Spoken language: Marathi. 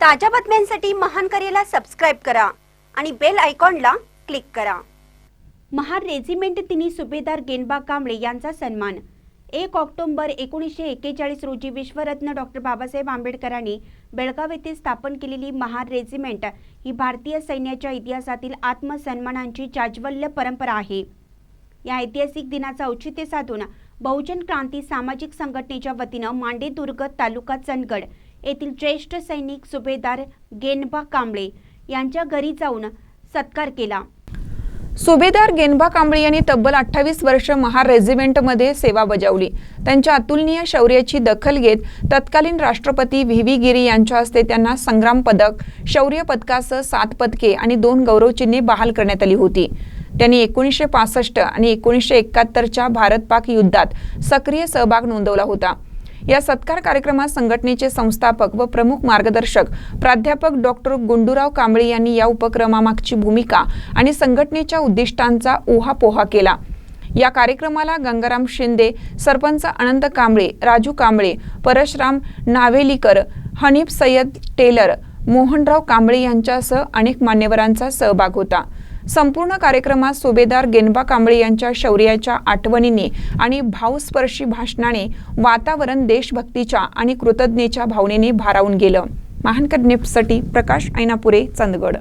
ताज्या बातम्यांसाठी महान करेला सबस्क्राईब करा आणि बेल आयकॉनला क्लिक करा. महार रेजिमेंट तिन्ही सुभेदार गेनबा कांबळे यांचा सन्मान. एक ऑक्टोबर एकोणीसशे एक्केचाळीस रोजी विश्वरत्न डॉक्टर बाबासाहेब आंबेडकरांनी बेळगाव येथे स्थापन केलेली महार रेजिमेंट ही भारतीय सैन्याच्या इतिहासातील आत्मसन्मानांची जाज्वल्य परंपरा आहे. या ऐतिहासिक दिनाचं औचित्य साधून बहुजन क्रांती सामाजिक संघटनेच्या वतीनं मांडेदुर्ग तालुका चंदगड येथील ज्येष्ठ सैनिक सुभेदार गेनबा कांबळे यांच्या घरी जाऊन सत्कार केला. सुभेदार गेनबा कांबळे यांनी तब्बल अठ्ठावीस वर्ष महार रेजिमेंटमध्ये सेवा बजावली. त्यांच्या अतुलनीय शौर्याची दखल घेत तत्कालीन राष्ट्रपती व्ही. व्ही. गिरी यांच्या हस्ते त्यांना संग्राम पदक शौर्य पदकासह सात पदके आणि दोन गौरवचिन्हे बहाल करण्यात आली होती. त्यांनी एकोणीसशे पासष्ट आणि एकोणीसशे एकाहत्तरच्या भारत पाक युद्धात सक्रिय सहभाग नोंदवला होता. या सत्कार कार्यक्रमात संघटनेचे संस्थापक व प्रमुख मार्गदर्शक प्राध्यापक डॉक्टर गुंडूराव कांबळे यांनी या उपक्रमामागची भूमिका आणि संघटनेच्या उद्दिष्टांचा उहापोहा केला. या कार्यक्रमाला गंगाराम शिंदे सरपंच अनंत कांबळे राजू कांबळे परशराम नावेलीकर हनीफ सय्यद टेलर मोहनराव कांबळे यांच्यासह अनेक मान्यवरांचा सहभाग होता. संपूर्ण कार्यक्रमात सुभेदार गेनबा कांबळे यांच्या शौर्याच्या आठवणीने आणि भावस्पर्शी भाषणाने वातावरण देशभक्तीच्या आणि कृतज्ञतेच्या भावनेने भारावून गेलं. महानकर नेपसाठी प्रकाश ऐनापुरे चंदगड.